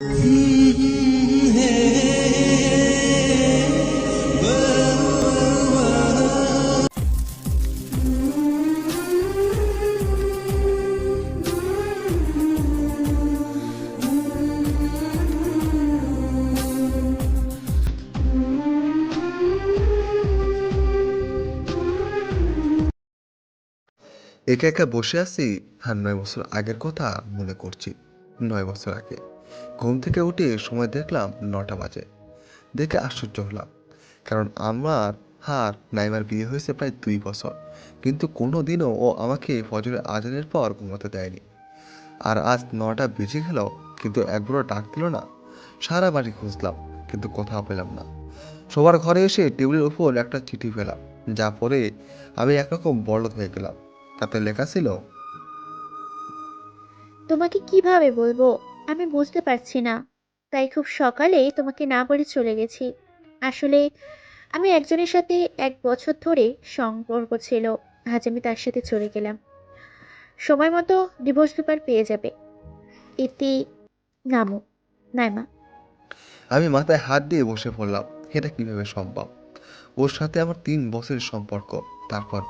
একা একা বসে আছি আর নয় বছর আগের কথা মনে করছি। নয় বছর আগে। ঘুম থেকে উঠে সময় দেখলাম নটা বাজে। দেখে আশ্চর্য হলাম, কারণ আমার হার নাইমার বিয়ে হয়েছে প্রায় দুই বছর, কিন্তু কোনো দিনও ও আমাকে ফজরের আজানের পর ঘুমাতে দেয়নি। আর আজ নটা বেজে গেল, কিন্তু একবারও ডাক দিল না, সারা বাড়ি খুঁজলাম, কিন্তু কোথাও পেলাম না। সবার ঘরে এসে টেবিলের উপর একটা চিঠি পেলাম, যা পরে আমি একরকম বড় হয়ে গেলাম। তাতে লেখা ছিল, তোমাকে কীভাবে বলব? আমি বুঝতে পারছি না। তাই খুব সকালে তোমাকে না বলে চলে গেছি। আসলে আমি একজনের সাথে এক বছর ধরে সম্পর্ক ছিল। আজ আমি তার সাথে চলে গেলাম। সময় মতো ডিভোর্স পেপার পেয়ে যাবে। এতে নামো, নাইমা। আমি মাথায় হাত দিয়ে বসে পড়লাম, এটা কীভাবে সম্ভব? ওর সাথে আমার তিন বছরের সম্পর্ক, তারপর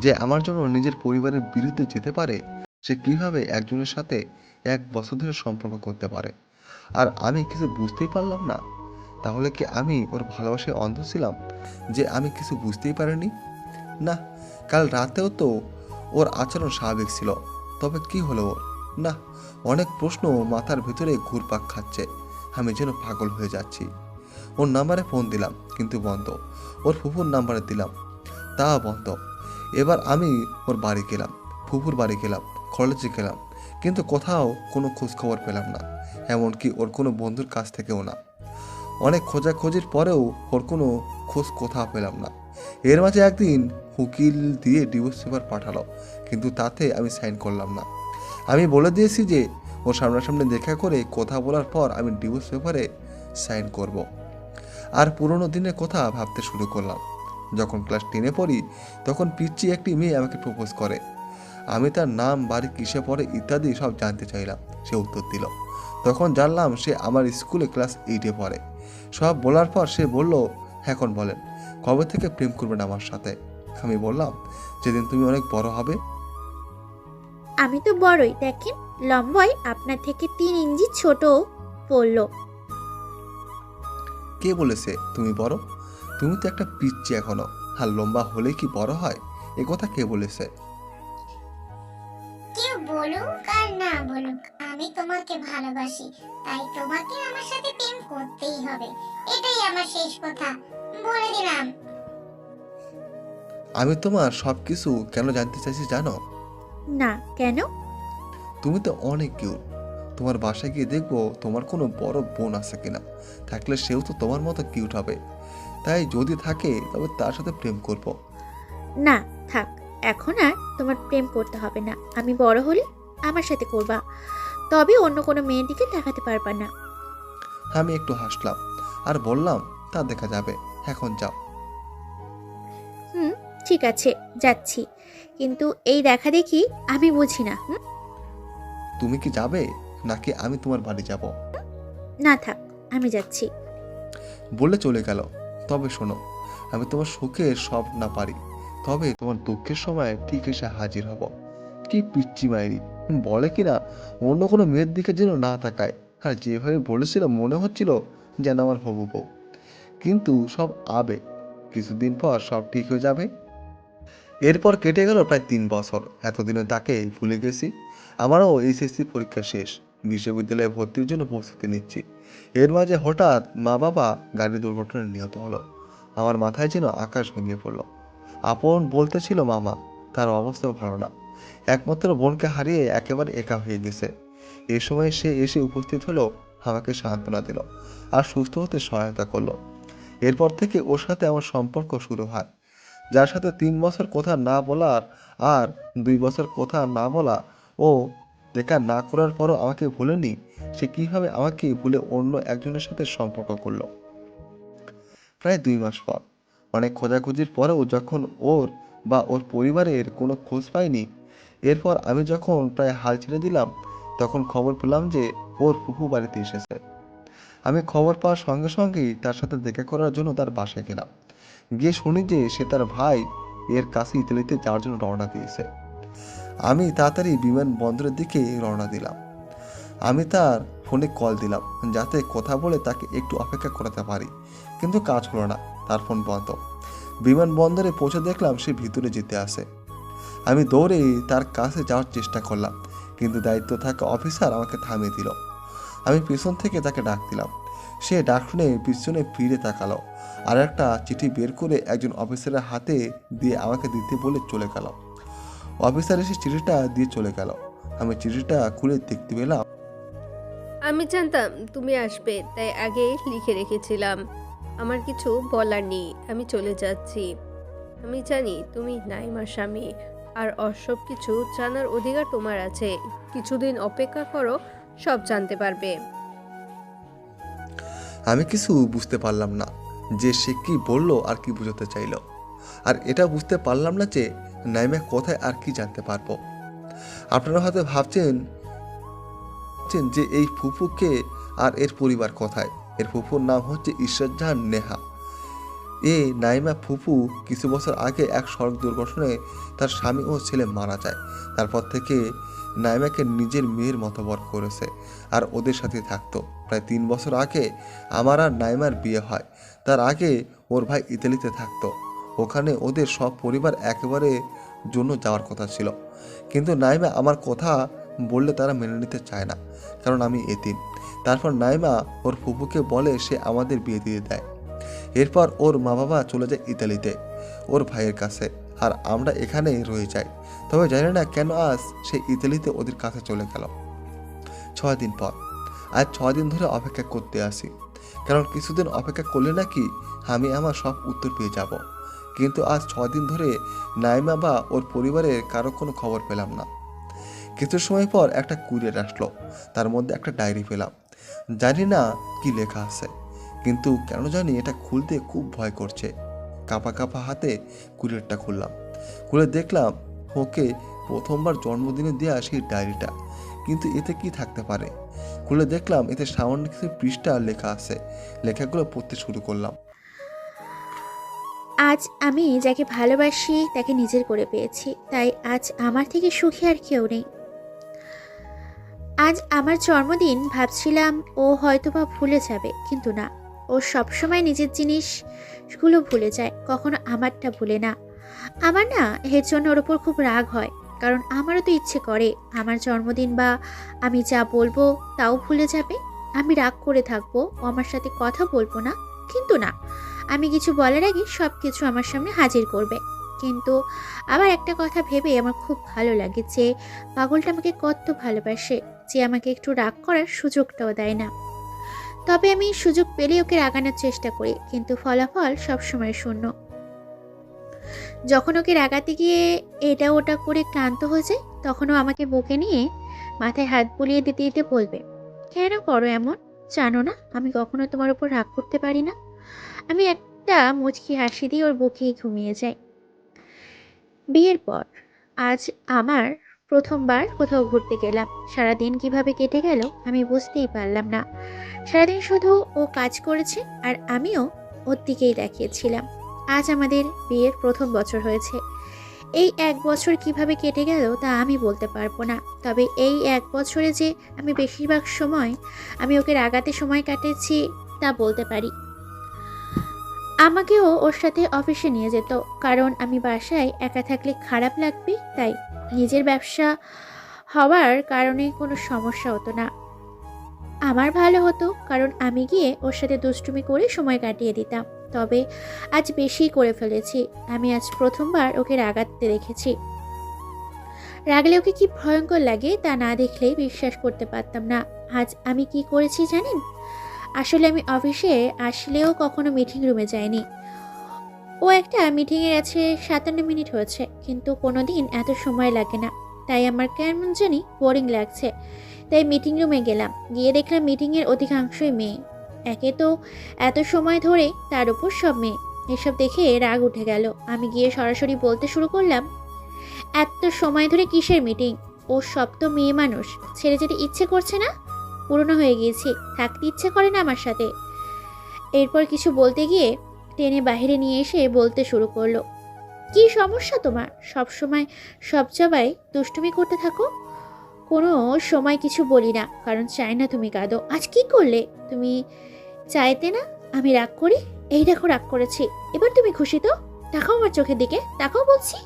যে আমার জন্য নিজের পরিবারের বিরুদ্ধে যেতে পারে? সে কীভাবে একজনের সাথে এক বছর ধরে সম্পর্ক করতে পারে? আর আমি কিছু বুঝতেই পারলাম না। তাহলে কি আমি ওর ভালোবাসায় অন্ধ ছিলাম যে আমি কিছু বুঝতেই পারিনি? না, কাল রাতেও তো ওর আচরণ স্বাভাবিক ছিল। তবে কি হলো? ওর না, অনেক প্রশ্ন মাথার ভেতরে ঘুরপাক খাচ্ছে। আমি যেন পাগল হয়ে যাচ্ছি। ওর নাম্বারে ফোন দিলাম, কিন্তু বন্ধ। ওর ফুফুর নাম্বারে দিলাম। তা বন্ধ। এবার আমি ওর বাড়ি গেলাম। ফুফুর বাড়ি গেলাম কলেজে গেলাম, কিন্তু কোথাও কোনো খোঁজখবর পেলাম না, এমনকি ওর কোনো বন্ধুর কাছ থেকেও না। অনেক খোঁজাখোঁজির পরেও ওর কোনো খোঁজ কোথাও পেলাম না। এর মাঝে একদিন উকিল দিয়ে ডিভোর্স পেপার পাঠালো, কিন্তু তাতে আমি সাইন করলাম না। আমি বলে দিয়েছি যে, ওর সামনাসামনি দেখা করে কথা বলার পর আমি ডিভোর্স পেপারে সাইন করব। আর পুরোনো দিনের কথা ভাবতে শুরু করলাম। যখন ক্লাস টেনে পড়ি, তখন পিচ্ছি একটি মেয়ে আমাকে প্রপোজ করে। আমি তার নাম বাড়ি কিসে পড়ে ইত্যাদি সব জানতে চাইলাম। সে উত্তর দিল তখন জানলাম সে আমার স্কুলে ক্লাস এইটে পড়ে। সব বলার পর সে বলল এখন বলেন কবে থেকে প্রেম করবেন আমার সাথে? আমি বললাম যেদিন তুমি অনেক বড় হবে। আমি তো বড়ই দেখেন লম্বায় আপনার থেকে তিন ইঞ্চি ছোট পড়ল। কে বলেছে তুমি বড়? তুমি তো একটা পিচ্ছি এখনও। আর লম্বা হলে কি বড় হয়? এ কথা কে বলেছে? বলুক আর না বলুক আমি তোমাকে ভালোবাসি তাই তোমাকে আমার সাথে প্রেম করতেই হবে। এটাই আমার শেষ কথা। বলে দিলাম। আমি তোমার সব কিছু কেন জানতে চাইছি জানো? না কেন? তুমি তো অনেক কিউট তোমার বাসায় গিয়ে দেখব তোমার কোনো বড় বোন আছে কিনা। থাকলে সেও তো তোমার মতো কিউট হবে। তাই যদি থাকে তবে তার সাথে প্রেম করব। না থাক। এখন আর তোমার প্রেম করতে হবে না। আমি বড় হলে আমার সাথে করবা। তবে অন্য কোনো মেয়ের দিকে দেখাতে পারবা না। আমি একটু হাসলাম আর বললাম তা দেখা যাবে। এখন যাও। হুম ঠিক আছে যাচ্ছি। কিন্তু এই দেখা দেখি আমি বুঝি না হুম? তুমি কি যাবে? নাকি আমি তোমার বাড়ি যাব? না থাক আমি যাচ্ছি। বলে চলে গেল। তবে শোনো আমি তোমার সুখের সব না পারি। তবে তোমার দুঃখের সময় ঠিক এসে হাজির হব। কি পিচ্ছি মায়েরি বলে কিনা? অন্য কোনো মেয়ের দিকে যেন না তাকায়। আর যেভাবে বলেছিল, মনে হচ্ছিল যেন আমার হবু বউ। কিন্তু সব আবে কিছুদিন পর সব ঠিক হয়ে যাবে। এরপর কেটে গেল প্রায় তিন বছর। এতদিনে তাকে ভুলে গেছি। আমারও এইচএসসি পরীক্ষা শেষ। বিশ্ববিদ্যালয়ে ভর্তির জন্য প্রস্তুতি নিচ্ছি। এর মাঝে হঠাৎ মা বাবা গাড়ি দুর্ঘটনায় নিহত হলো। আমার মাথায় যেন আকাশ ভেঙে পড়ল। আপন বলতে ছিল মামা, তার অবস্থাও ভালো না। একমাত্র বোনকে হারিয়ে একেবারে একা হয়ে গেছে। এ সময় সে এসে উপস্থিত হলো, আমাকে সান্ত্বনা দিল আর সুস্থ হতে সহায়তা করল। এরপর থেকে ওর সাথে আমার সম্পর্ক শুরু হয়। যার সাথে তিন বছর কথা না বলার আর দুই বছর কথা না বলা ও দেখা না করার পরও আমাকে ভুলেনি, সে কীভাবে আমাকে ভুলে অন্য একজনের সাথে সম্পর্ক করল? প্রায় দুই মাস পর। অনেক খোঁজাখুঁজির পরেও যখন ওর বা ওর পরিবারের কোনো খোঁজ পাইনি এরপর আমি যখন প্রায় হাল ছেড়ে দিলাম, তখন খবর পেলাম যে ওর ফুফু বাড়িতে এসেছে। আমি খবর পাওয়ার সঙ্গে সঙ্গেই তার সাথে দেখা করার জন্য তার বাসায় গেলাম। গিয়ে শুনি যে সে তার ভাই এর কাছে ইতালিতে যাওয়ার জন্য রওনা দিয়েছে। আমি তাড়াতাড়ি বিমানবন্দরের দিকে রওনা দিলাম। আমি তার ফোনে কল দিলাম যাতে কথা বলে তাকে একটু অপেক্ষা করাতে পারি, কিন্তু কাজ হলো না, তার ফোন বন্ধ। বিমানবন্দরে পৌঁছে দেখলাম সে ভিতরে যেতে আসে। আমি দৌড়ে তার কাছে যাওয়ার চেষ্টা করলাম, কিন্তু দায়িত্ব থাকা অফিসার আমাকে থামিয়ে দিল। আমি পিছন থেকে তাকে ডাক দিলাম। সে ডাক শুনে পিছনে ফিরে তাকালো আর একটা চিঠি বের করে একজন অফিসারের হাতে দিয়ে আমাকে দিতে বলে চলে গেল। অফিসার এসে চিঠিটা দিয়ে চলে গেল। আমি চিঠিটা খুলে দেখতে পেলাম। আমি জানতাম তুমি আসবে, তাই আগে লিখে রেখেছিলাম। আমার কিছু বলার নেই, আমি চলে যাচ্ছি। আমি জানি তুমি নাইমার স্বামী। আর অসব কিছু জানার অধিকার তোমার আছে। কিছুদিন অপেক্ষা করো, সব জানতে পারবে। আমি কিছু বুঝতে পারলাম না যে সে কি বলল আর কি বোঝাতে চাইলো। আর এটা বুঝতে পারলাম না যে নাইমা কোথায় আর কি জানতে পারব। আপনারা হয়তো ভাবছেন যে এই ফুফুকে আর এর পরিবার কোথায়? এর ফুফুর নাম হচ্ছে ঈশ্বর জাহান নেহা। এ নাইমা ফুফু কিছু বছর আগে এক সড়ক দুর্ঘটনায় তার স্বামী ও ছেলে মারা যায়। তারপর থেকে নাইমাকে নিজের মেয়ের মতো বর করেছে আর ওদের সাথে থাকতো। প্রায় তিন বছর আগে আমার আর নাইমার বিয়ে হয়। তার আগে ওর ভাই ইতালিতে থাকতো। ওখানে ওদের সব পরিবার একেবারে জন্য যাওয়ার কথা ছিল। কিন্তু নাইমা আমার কথা বললে তারা মেনে নিতে চায় না, কারণ আমি এতিম। তারপর নাইমা ওর ফুপুকে বলে সে আমাদের বিয়ে দিয়ে দেয়। এরপর ওর মা বাবা চলে যায় ইতালিতে, ওর ভাইয়ের কাছে। আর আমরা এখানে রয়ে যাই। তবে জানি না কেন আজ সে ইতালিতে ওদের কাছে চলে গেল। ছয় দিন পর। আজ ছয় দিন ধরে অপেক্ষা করতে আসি। কারণ কিছুদিন অপেক্ষা করলে নাকি আমি আমার সব উত্তর পেয়ে যাব। কিন্তু আজ ছয় দিন ধরে নাইমা বা ওর পরিবারের কারও কোনো খবর পেলাম না। কিছু সময় পর একটা কুরিয়ার আসলো। তার মধ্যে একটা ডায়েরি পেলাম। জানি না কি লেখা আছে। কিন্তু কেন জানি এটা খুলতে খুব ভয় করছে। কাপা কাপা হাতে কুরিয়ারটা খুললাম। খুলে দেখলাম ওকে প্রথমবার জন্মদিনে দেওয়া সেই ডায়েরিটা, কিন্তু এতে কি থাকতে পারে? খুলে দেখলাম এতে সামান্য কিছু পৃষ্ঠা লেখা আছে। লেখাগুলো পড়তে শুরু করলাম। আজ আমি যাকে ভালোবাসি তাকে নিজের করে পেয়েছি, তাই আজ আমার থেকে সুখী আর কেউ নেই। আজ আমার জন্মদিন, ভাবছিলাম ও হয়তোবা ভুলে যাবে, কিন্তু না। ও সবসময় নিজের জিনিসগুলো ভুলে যায়, কখনো আমারটা ভুলে না। আমার না এর জন্য ওর ওপর খুব রাগ হয়, কারণ আমারও তো ইচ্ছে করে, আমার জন্মদিন বা আমি যা বলব তাও ভুলে যাবে। আমি রাগ করে থাকব, ও আমার সাথে কথা বলব না, কিন্তু না, আমি কিছু বলার আগে সব কিছু আমার সামনে হাজির করবে। কিন্তু আবার একটা কথা ভেবে আমার খুব ভালো লাগে যে পাগলটা আমাকে কত ভালোবাসে, যে আমাকে একটু রাগ করার সুযোগটাও দেয় না। তবে আমি সুযোগ পেলে ওকে রাগানোর চেষ্টা করি, কিন্তু ফলাফল সবসময় শূন্য। যখন ওকে রাগাতে গিয়ে এটা ওটা করে ক্লান্ত হয়ে যায়, তখনও আমাকে বুকে নিয়ে মাথায় হাত বুলিয়ে দিতে দিতে বলবে, কেন করো এমন? জানো না, আমি কখনো তোমার উপর রাগ করতে পারি না। আমি একটা মুচকি হাসি দিয়ে ওর বুকেই ঘুমিয়ে যাই। বিয়ের পর আজ আমার প্রথমবার কোথাও ঘুরতে গেলাম। সারাদিন কীভাবে কেটে গেল আমি বুঝতেই পারলাম না। সারাদিন শুধু ও কাজ করেছে আর আমিও ওর দিকেই দেখিয়েছিলাম আজ আমাদের বিয়ের প্রথম বছর হয়েছে। এই এক বছর কীভাবে কেটে গেল তা আমি বলতে পারব না। তবে এই এক বছরে যে আমি বেশিরভাগ সময় আমি ওকে রাগাতে সময় কাটেছি তা বলতে পারি। আমাকেও ওর সাথে অফিসে নিয়ে যেত। কারণ আমি বাসায় একা থাকলে খারাপ লাগবে, তাই নিজের ব্যবসা হওয়ার কারণে কোনো সমস্যা হতো না। আমার ভালো হতো, কারণ আমি গিয়ে ওর সাথে দুষ্টুমি করে সময় কাটিয়ে দিতাম। তবে আজ বেশি করে ফেলেছি। আমি আজ প্রথমবার ওকে রাগাতে দেখেছি। রাগলে ওকে কি ভয়ঙ্কর লাগে তা না দেখলেই বিশ্বাস করতে পারতাম না। আজ আমি কি করেছি জানেন? আসলে আমি অফিসে আসলেও কখনো মিটিং রুমে যাইনি। ও একটা মিটিংয়ে গেছে, সাতান্ন মিনিট হয়েছে, কিন্তু কোনো দিন এত সময় লাগে না। তাই আমার কেমন জানি বোরিং লাগছে। তাই মিটিং রুমে গেলাম, গিয়ে দেখলাম মিটিংয়ের অধিকাংশই মেয়ে। একে তো এত সময় ধরে তার উপর সব মেয়ে। এসব দেখে রাগ উঠে গেল। আমি গিয়ে সরাসরি বলতে শুরু করলাম, এত সময় ধরে কিসের মিটিং? ও সব তো মেয়ে মানুষ। ছেড়ে যেতে ইচ্ছে করছে না? পুরনো হয়ে গিয়েছি, থাকতে ইচ্ছে করে না আমার সাথে? এরপর কিছু বলতে গিয়ে টেনে বাইরে নিয়ে এসে বলতে শুরু করল, কি সমস্যা তোমার? সব সময় সব জায়গায় দুষ্টুমি করতে থাকো? কোনো সময় কিছু বলি না, কারণ চাই না তুমি কাঁদো। আজ কি করলে? তুমি চাইতে না? আমি রাগ করি? এই দেখো রাগ করেছি। এবার তুমি খুশি তো? তাকাও আমার চোখের দিকে, তাকাও বলছি।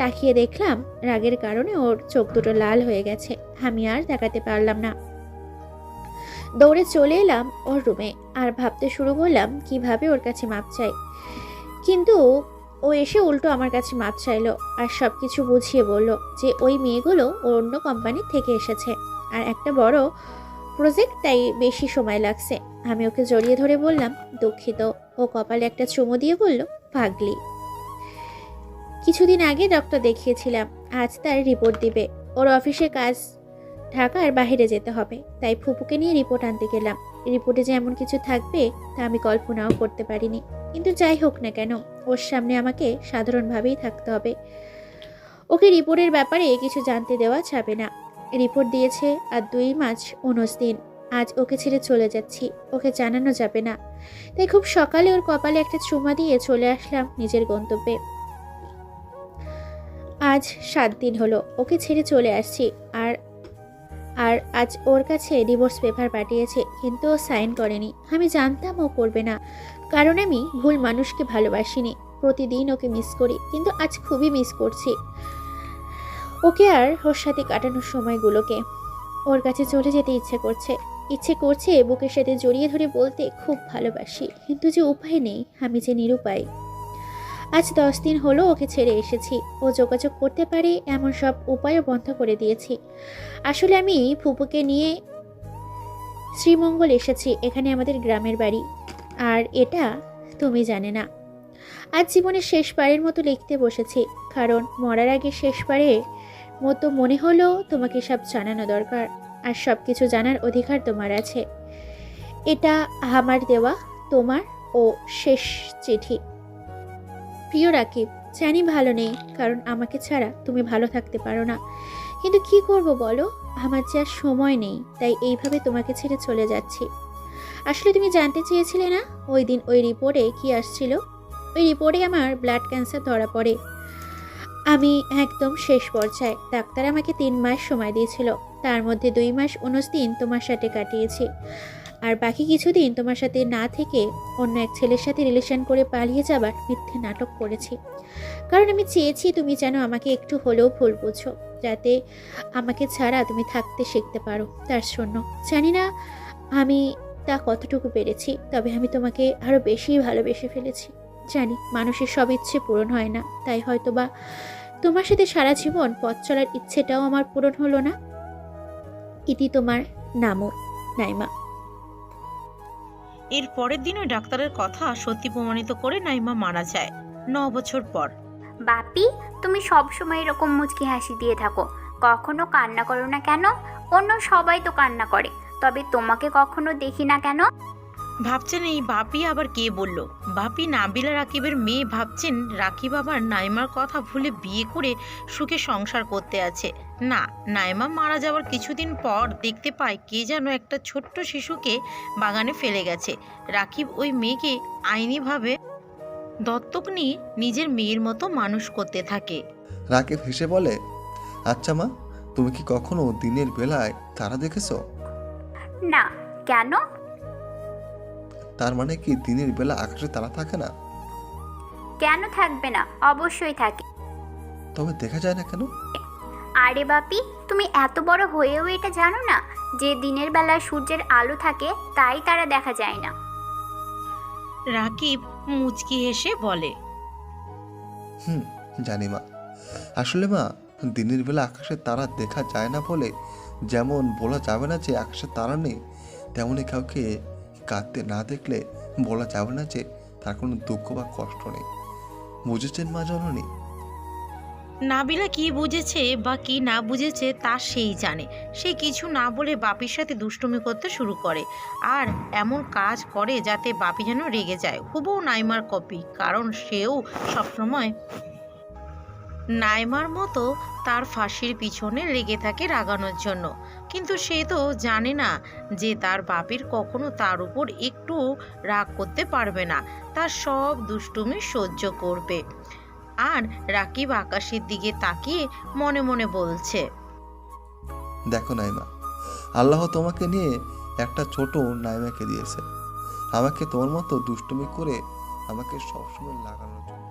তাকিয়ে দেখলাম রাগের কারণে ওর চোখ দুটো লাল হয়ে গেছে। আমি আর তাকাতে পারলাম না। দৌড়ে চলে এলাম ওর রুমে আর ভাবতে শুরু করলাম কীভাবে ওর কাছে মাপ চাই। কিন্তু ও এসে উল্টো আমার কাছে মাপ চাইলো আর সব কিছু বুঝিয়ে বলল যে ওই মেয়েগুলো ওর অন্য কোম্পানির থেকে এসেছে আর একটা বড় প্রজেক্ট তাই বেশি সময় লাগছে। আমি ওকে জড়িয়ে ধরে বললাম, দুঃখিত। ও কপালে একটা চুমো দিয়ে বলল, পাগলি। কিছুদিন আগে ডক্টর দেখিয়েছিলাম, আজ তার রিপোর্ট দিবে। ওর অফিসে কাজ ঢাকার বাইরে যেতে হবে। তাই ফুপুকে নিয়ে রিপোর্ট আনতে গেলাম। রিপোর্টে যে এমন কিছু থাকবে, তা আমি কল্পনাও করতে পারিনি। কিন্তু যাই হোক না কেন, ওর সামনে আমাকে সাধারণভাবেই থাকতে হবে। ওকে রিপোর্টের ব্যাপারে কিছু জানতে দেওয়া যাবে না। রিপোর্ট দিয়েছে আর দুই মাস উনিশ দিন। আজ ওকে ছেড়ে চলে যাচ্ছি। ওকে জানানো যাবে না। তাই খুব সকালে ওর কপালে একটা চুমা দিয়ে চলে আসলাম নিজের গন্তব্যে। আজ সাত দিন হলো। ওকে ছেড়ে চলে আসছি। আর আর আজ ওর কাছে ডিভোর্স পেপার পাঠিয়েছে, কিন্তু ও সাইন করেনি। আমি জানতাম ও করবে না। কারণ আমি ভুল মানুষকে ভালোবাসিনি। প্রতিদিন ওকে মিস করি, কিন্তু আজ খুবই মিস করছি। ওকে আর ওর সাথে কাটানোর সময়গুলোকে। ওর কাছে চলে যেতে ইচ্ছে করছে। ইচ্ছে করছে বুকের সাথে জড়িয়ে ধরে বলতে, খুব ভালোবাসি, কিন্তু যে উপায় নেই, আমি যে নিরুপায়। আজ দশ দিন হলো ওকে ছেড়ে এসেছি। ও যোগাযোগ করতে পারে এমন সব উপায়ও বন্ধ করে দিয়েছি। আসলে আমি ফুপুকে নিয়ে শ্রীমঙ্গল এসেছি, এখানে আমাদের গ্রামের বাড়ি। আর এটা তুমি জানে না। আজ জীবনের শেষবারের মতো লিখতে বসেছি, কারণ মরার আগে শেষবারের মতো মনে হলো তোমাকে সব জানানো দরকার, আর সব কিছু জানার অধিকার তোমার আছে। এটা আমার দেওয়া, তোমার ও শেষ চিঠি। প্রিয় রাকিব, জানি ভালো নেই, কারণ আমাকে ছাড়া তুমি ভালো থাকতে পারো না। কিন্তু কি করব বলো? আমার যে আর সময় নেই, তাই এইভাবে তোমাকে ছেড়ে চলে যাচ্ছি। আসলে তুমি জানতে চেয়েছিলে না, ওই দিন ওই রিপোর্টে কি আসছিল? ওই রিপোর্টে আমার ব্লাড ক্যান্সার ধরা পড়ে। আমি একদম শেষ পর্যায়ে, ডাক্তার আমাকে তিন মাস সময় দিয়েছিল। তার মধ্যে দুই মাস, উনিশ দিন তোমার সাথে কাটিয়েছি। আর বাকি কিছুদিন তোমার সাথে না থেকে অন্য এক ছেলের সাথে রিলেশন করে পালিয়ে যাবার মিথ্যে নাটক করেছি। কারণ আমি চেয়েছি তুমি যেন আমাকে একটু হলেও ভুল বুঝো, যাতে আমাকে ছাড়া তুমি থাকতে শিখতে পারো। তার জন্য। জানি না আমি তা কতটুকু পেরেছি, তবে আমি তোমাকে আরও বেশি ভালোবেসে ফেলেছি। জানি মানুষের সব ইচ্ছে পূরণ হয় না, তাই হয়তো বা তোমার সাথে সারা জীবন পথ চলার ইচ্ছেটাও আমার পূরণ হলো না। ইতি তোমার নামও, নাইমা। এর পরের দিনও ডাক্তারের কথা সত্যি প্রমাণিত করে নাইমা মারা যায়। ন বছর পর। বাপি, তুমি সব সময় এরকম মুচকি হাসি দিয়ে থাকো। কখনো কান্না করো না কেন? অন্য সবাই তো কান্না করে। তবে তোমাকে কখনো দেখি না কেন? ভাবছেন এই বাপি আবার কে বলল? বাপি নাবিলা রাকিবের মেয়ে ভাবছেন রাকিব আবার নাইমার কথা ভুলে বিয়ে করে সুখে সংসার করতে আছে। না নাইমা মারা যাওয়ার কিছুদিন পর দেখতে পায় কে যেন একটা ছোট্ট শিশুকে বাগানে ফেলে গেছে। রাকিব ওই মেয়েকে আইনিভাবে দত্তক নিয়ে নিজের মেয়ের মতো মানুষ করতে থাকে। রাকিব হেসে বলে আচ্ছা মা তুমি কি কখনো দিনের বেলায় তারা দেখেছ? না কেন? তার মানে কি দিনের বেলা আকাশে তারা থাকে না? কেন থাকবে না? অবশ্যই থাকে। তবে দেখা যায় না কেন? আরে বাপি তুমি এত বড় হয়েও এটা জানো না? যে দিনের বেলায় সূর্যের আলো থাকে তাই তারা দেখা যায় না। রাকিব মুচকি হেসে বলে হুম জানি মা। আসলে মা দিনের বেলা আকাশে তারা দেখা যায় না বলে যেমন বলা যাবে না যে আকাশে তারা নেই তেমনই কাউকে কাঁদতে না দেখলে বলা যাবে না যে তার কোনো দুঃখ বা কষ্ট নেই। বুঝেছেন মা জননী? নাবিলা কি বুঝেছে বা কি না বুঝেছে তা সেই জানে। সে কিছু না বলে বাপির সাথে দুষ্টুমি করতে শুরু করে। আর এমন কাজ করে যাতে বাপি যেন রেগে যায়। হুবহু নাইমার কপি, কারণ সেও সবসময় নাইমার মতো তার ফাঁসির পিছনে লেগে থাকে রাগানোর জন্য। কিন্তু সে তো জানে না যে তার বাপের কখনো তার উপর একটু রাগ করতে পারবে না। তার সব দুষ্টুমি সহ্য করবে। আর রাকিব আকাশের দিকে তাকিয়ে মনে মনে বলছে, দেখো নাইমা, আল্লাহ তোমাকে নিয়ে একটা ছোট নাইমাকে দিয়েছে। আমাকে তোমার মতো দুষ্টুমি করে আমাকে সবসময় লাগানোর জন্য